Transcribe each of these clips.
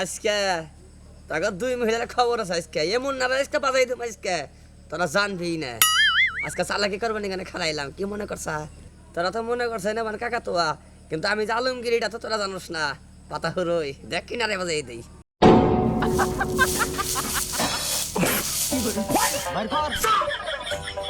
আজকে তাকে দুই মহিলার খবর আছে আজকে। এমন না আজকে বাজাই দেবো আজকে। তোরা জানবি না। আজকে চালাকি করবে না এখানে খারাইলাম কি মনে করছা? তোরা তো মনে করছে না মানে কাকা তোয়া কিন্তু আমি যে আলমগিরিটা তো তোরা জানোস না। পাতা হরই। দেখ কিনারে বাজাই দেই।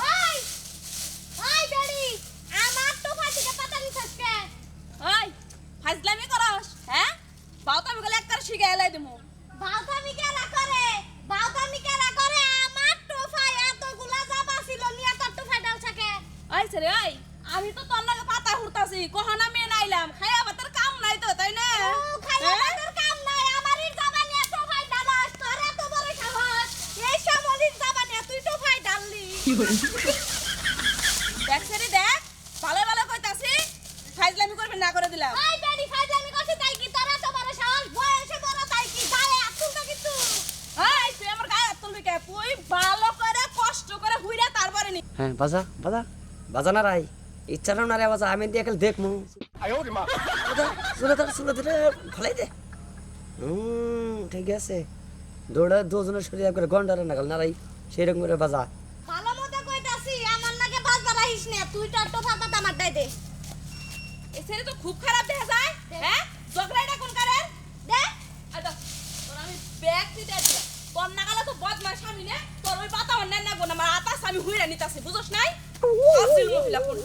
ওই ওই ড্যাডি আমার তো ফাটিকে পাতা নিছস কে ওই ফাজলামি করস হ্যাঁ বাউ তো আমি গেলে একবার শিখে এলাই দিমু বাউতামি কেলা করে বাউতামি কেলা করে আমার টোফায় এতগুলা জামা ছিল নিয়ে তোর টোফায় ডালছে কে ওই ছেলে ওই আমি তো তোর লাগে পাতা হুড়তাছি কহনা মেয়ে নাইলাম খাইয়া ভাতের কাম নাই তো তাই না ও খাইয়া হ্যাঁ? তোর কাম নাই আমারই জামা নিয়ে টোফায় ডালাস তোর এত বড় সাহস এই সামলির জামা নিয়ে তুই টোফায় ডাললি দেখ সেরি দেখ। ভালো ভালো কইতাছি। করবে না করে দিলাম। ওই ড্যাডি ফাজলামি করছিস তাই কি তোর এত বড় সাহস? বয়সে বড় তাই কি গায়ে আসুন না কিছু? ওই তুই আমার গায়ে হাত কে? তুই ভালো করে কষ্ট করে হুইরা তারপরে নি। হ্যাঁ বাজা বাজা বাজা না রাই ইচ্ছা না রে বাজা আমি দিয়ে খেলে দেখমু। ধর দে। হুম ঠিক আছে। দৌড়া দুজনের শরীর করে গন্ডারে নাগাল নারাই সেইরকম করে বাজা ভালো মতো কইতাছি আমার নাকি বাজবার আহিস না তুই তো টোফা পাতা আমার দাই দে। এই ছেলে তো খুব খারাপ দেখা যায় হ্যাঁ? জগলাইটা কোন কারের? দে। আচ্ছা তোর আমি ব্যাগ দিতে দিলাম তোর নাগালে তো বদমাস আমি নে? তোর ওই পাতা অন্যান্য না আমার আতা আমি হুইরা নিতাছি বুঝছ নাই? আসিল মহিলা কোন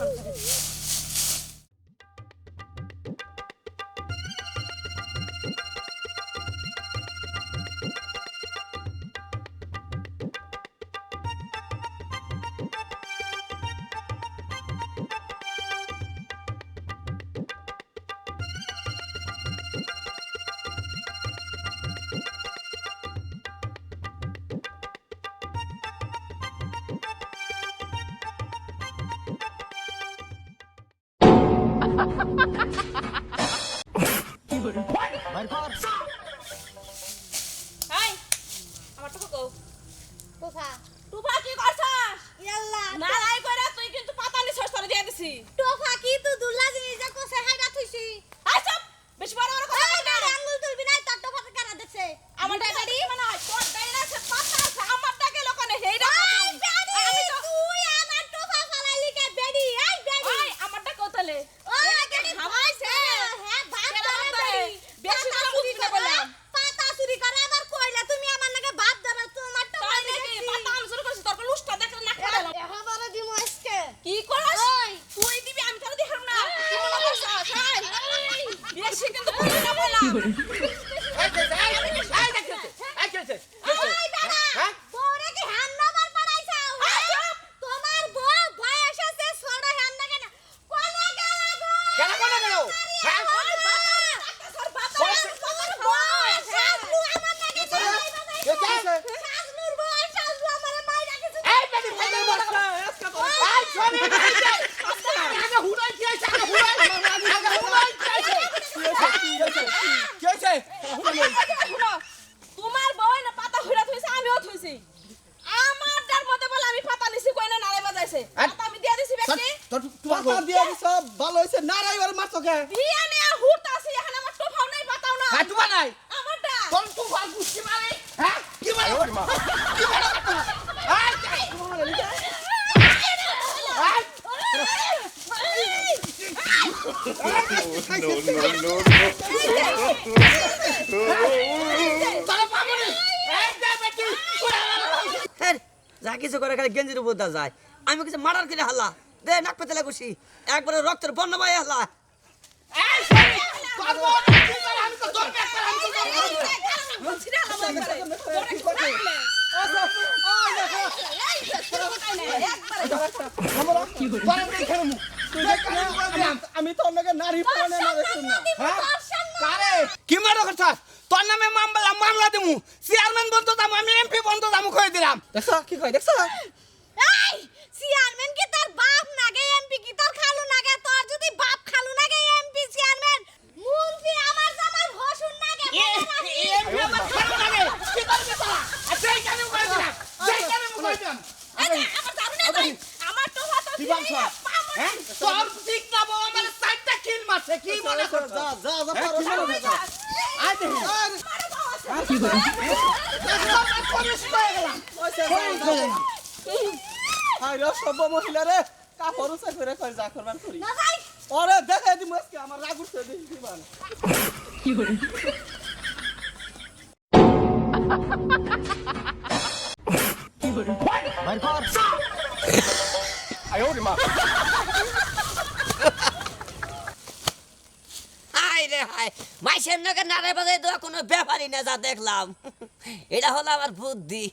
বেশি বড় বড় কথা এই বল না ড্যাডি আঙ্গুল তুলবি না তোর টোফা কারা দেখছে আমার ড্যাডি মানে তোর ডাইরা সে পাতা আছে আমার ডাকে লোকনে হেইডা এই ড্যাডি আমি তো তুই আমার টোফা ফালাইলি কে ড্যাডি এই ড্যাডি ওই আমার ডাকে কোথালে ওই এটা ড্যাডি কি হামাইছে হ্যাঁ ভাত কেন ধরে ধরে? ড্যাডি বেশি পাতা করে চুরি বুঝবি না করে, বললাম। পাতা চুরি করে আমার কইলা তুমি আমার নাকি ভাত ধরে তোমার টোফা তাই নাকি পাতা আমি শুরু করছি তোর লুষ্টা দেখলে না খেলাম এবারে দিমু আজকে কি করছ ওই। তুই দিবি আমি তোর দেখাম না কি মনে করছস হাই বেশি কিন্তু বুঝবি না বললাম ওই দাদা বউরে কি হ্যান নাম্বার পড়াইছাও তোমার বউ বয়স আছে ছোট হ্যান না কেন কোনে গেলা গো কেন কোনে গেল? হ্যাঁ? ওই বাবা তোর বাবা তোমার বউ সাজলু আমার নাকি কে কে আছে? সাজলুর বউ সাজলু আমার মাইরা কিছু এই বেটি, বেটি, বস। এই, শোন, এই বেটি, এই। আগে হুড়াই কি আছে? আগে হুড়াই। আগে হুড়াই কি আছে? কি হয়েছে? শুনো, তোমার বউ না পাতা হুইরা থইছে আমিও থইছি আমার যার মধ্যে বলে আমি পাতা নিছি কই না নারে বাজাইছে আর- পাতা আমি দিয়া দিছি ব্যক্তি এখানে আমার টোফাও নাই পাতাও না হ্যাঁ, নাই। আমারটা। তোর তোমার গুষ্টি মারে। হ্যাঁ? কি মারে? মারে? এই যে কিছু করে খালি গেঞ্জির উপর যায়। আমি কিছু মারার করে হাল্লা দে নাক পেতে লাগুছি একবারে রক্তের বউ কি করে? আমি তো তোর ব্যাগ করে, আমি তো তোর ব্যাগ করে। বলছি না আমার করে তোরে কি রাখলে এই যে শুরু কোথায় নাই একবারে তোরা নেই খেলমু। তুই দেখ, আমি করে দিলাম। আমি তো আপনাকে নারী পরানে না দেখুন না হ্যাঁ? কি মারো করছাস? তোর নামে মামলা মামলা দিমু চেয়ারম্যান বন্ধ দামু আমি এমপি বন্ধ দামু কই দিলাম দেখছ কি কয় দেখছ চেয়ারম্যান কি তোর বাপ নাগে এমপি কি তোর খালু নাগে তোর যদি বাপ খালু নাগে এমপি চেয়ারম্যান মু এ এ এমনি আমার খারাপ লাগে কি করবে তারা? আর সেই কেন করে দিলাম সেই কেন করে দিলাম আমার দারুণ না আমার তো কি দিয়ে বলছো? দিলে, পা মুড়ে হ্যাঁ? তোর ঠিক না বউ আমার সাইডটা কিল মারছে কি মনে করছ? যা যা যা হ্যাঁ, পারো কি করছ? আয় দেখি। মারো বাবা আছে। একদম আর পরিশ হয়ে গেলাম। পরিশ হয়ে গেলাম হাই রে সব মহিলা রে। কাপড় উঁচা করে কই যা করবার করি। ওরে দেখে দি মস্কে আমার রাগ উঠছে দেখি কি বান হাই রে হাই বাজাই দেওয়া কোনো ব্যাপারই না, যা দেখলাম। এটা হলো আমার বুদ্ধি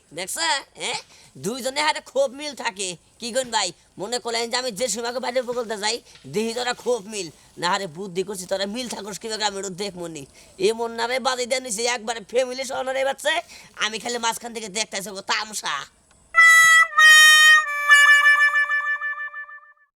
হ্যাঁ? দুইজনে হাতে খুব মিল থাকে। কি করেন ভাই? মনে করলেন যে আমি যে সময়কে বাইরে বলতে যাই দিহি তোরা খুব মিল। না হারে বুদ্ধি করছি, তোরা মিল থাকস কীভাবে আমি দেখ মনি এ মন নারে বাজি দিয়ে নিছি, একবারে ফ্যামিলি সহনারে বাচ্চা। আমি খালি মাঝখান থেকে দেখতেছি তামসা।